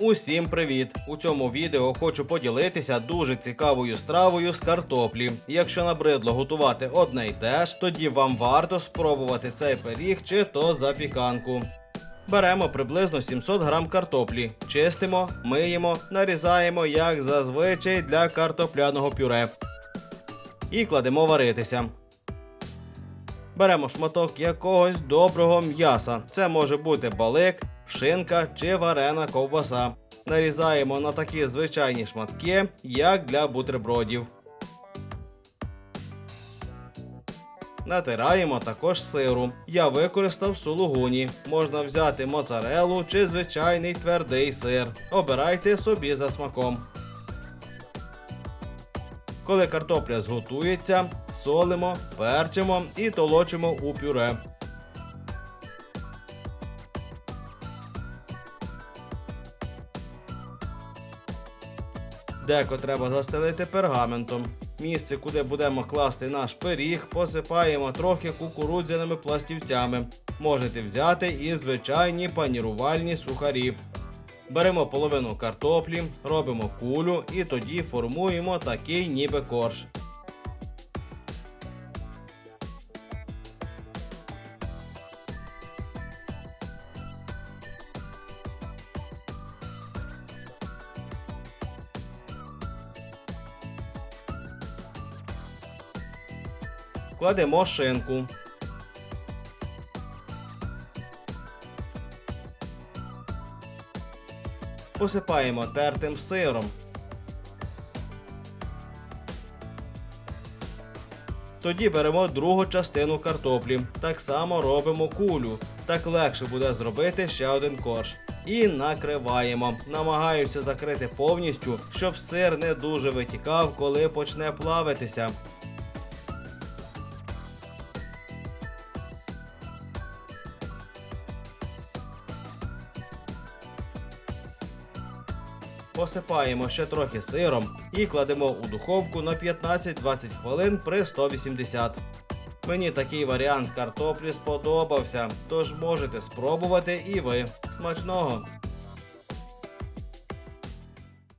Усім привіт! У цьому відео хочу поділитися дуже цікавою стравою з картоплі. Якщо набридло готувати одне й те ж, тоді вам варто спробувати цей пиріг чи то запіканку. Беремо приблизно 700 грам картоплі, чистимо, миємо, нарізаємо як зазвичай для картопляного пюре. І кладемо варитися. Беремо шматок якогось доброго м'яса. Це може бути балик, шинка чи варена ковбаса. Нарізаємо на такі звичайні шматки, як для бутербродів. Натираємо також сиру. Я використав сулугуні. Можна взяти моцарелу чи звичайний твердий сир. Обирайте собі за смаком. Коли картопля зготується, солимо, перчимо і толочимо у пюре. Деко треба застелити пергаментом. Місце, куди будемо класти наш пиріг, посипаємо трохи кукурудзяними пластівцями. Можете взяти і звичайні панірувальні сухарі. Беремо половину картоплі, робимо кулю і тоді формуємо такий ніби корж. Кладемо шинку. Посипаємо тертим сиром. Тоді беремо другу частину картоплі. Так само робимо кулю. Так легше буде зробити ще один корж. І накриваємо. Намагаються закрити повністю, щоб сир не дуже витікав, коли почне плавитися. Посипаємо ще трохи сиром і кладемо у духовку на 15-20 хвилин при 180. Мені такий варіант картоплі сподобався, тож можете спробувати і ви. Смачного!